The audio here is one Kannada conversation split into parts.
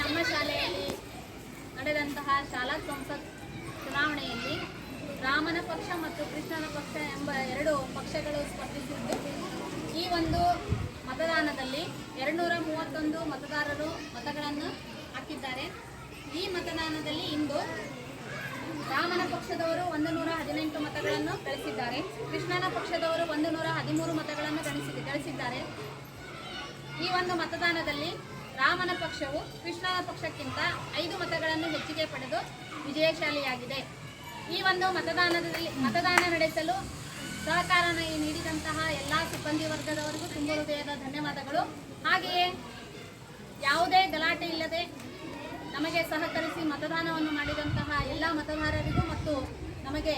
ನಮ್ಮ ಶಾಲೆಯಲ್ಲಿ ನಡೆದಂತಹ ಶಾಲಾ ಸಂಸತ್ ಚುನಾವಣೆಯಲ್ಲಿ ರಾಮನ ಪಕ್ಷ ಮತ್ತು ಕೃಷ್ಣನ ಪಕ್ಷ ಎಂಬ ಎರಡು ಪಕ್ಷಗಳು ಸ್ಪರ್ಧಿಸಿದ್ದು. ಈ ಒಂದು ಮತದಾನದಲ್ಲಿ ಎರಡುನೂರ ಮೂವತ್ತೊಂದು ಮತದಾರರು ಮತಗಳನ್ನು ಹಾಕಿದ್ದಾರೆ. ಈ ಮತದಾನದಲ್ಲಿ ಇಂದು ರಾಮನ ಪಕ್ಷದವರು ಒಂದು ನೂರ ಹದಿನೆಂಟು ಮತಗಳನ್ನು ಗಳಿಸಿದ್ದಾರೆ. ಕೃಷ್ಣನ ಪಕ್ಷದವರು ಒಂದು ನೂರ ಹದಿಮೂರು ಮತಗಳನ್ನು ಗಳಿಸಿ ಗಳಿಸಿದ್ದಾರೆ. ಈ ಒಂದು ಮತದಾನದಲ್ಲಿ ರಾಮನ ಪಕ್ಷವು ಕೃಷ್ಣನ ಪಕ್ಷಕ್ಕಿಂತ ಐದು ಮತಗಳನ್ನು ಹೆಚ್ಚಿಗೆ ಪಡೆದು ವಿಜಯಶಾಲಿಯಾಗಿದೆ. ಈ ಒಂದು ಮತದಾನದಲ್ಲಿ ಮತದಾನ ನಡೆಸಲು ಸಹಕಾರ ನೀಡಿದಂತಹ ಎಲ್ಲ ಸಿಬ್ಬಂದಿ ವರ್ಗದವರಿಗೂ ತುಂಬ ಹೃದಯದ ಧನ್ಯವಾದಗಳು. ಹಾಗೆಯೇ ಯಾವುದೇ ಗಲಾಟೆ ಇಲ್ಲದೆ ನಮಗೆ ಸಹಕರಿಸಿ ಮತದಾನವನ್ನು ಮಾಡಿದಂತಹ ಎಲ್ಲ ಮತದಾರರಿಗೂ ಮತ್ತು ನಮಗೆ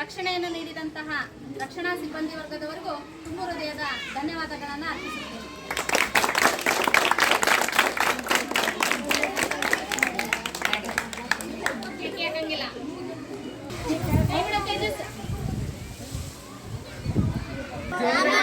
ರಕ್ಷಣೆಯನ್ನು ನೀಡಿದಂತಹ ರಕ್ಷಣಾ ಸಿಬ್ಬಂದಿ ವರ್ಗದವರಿಗೂ ತುಂಬ ಹೃದಯದ ಧನ್ಯವಾದಗಳನ್ನು ಅರ್ಪಿಸುತ್ತೇನೆ. Yeah.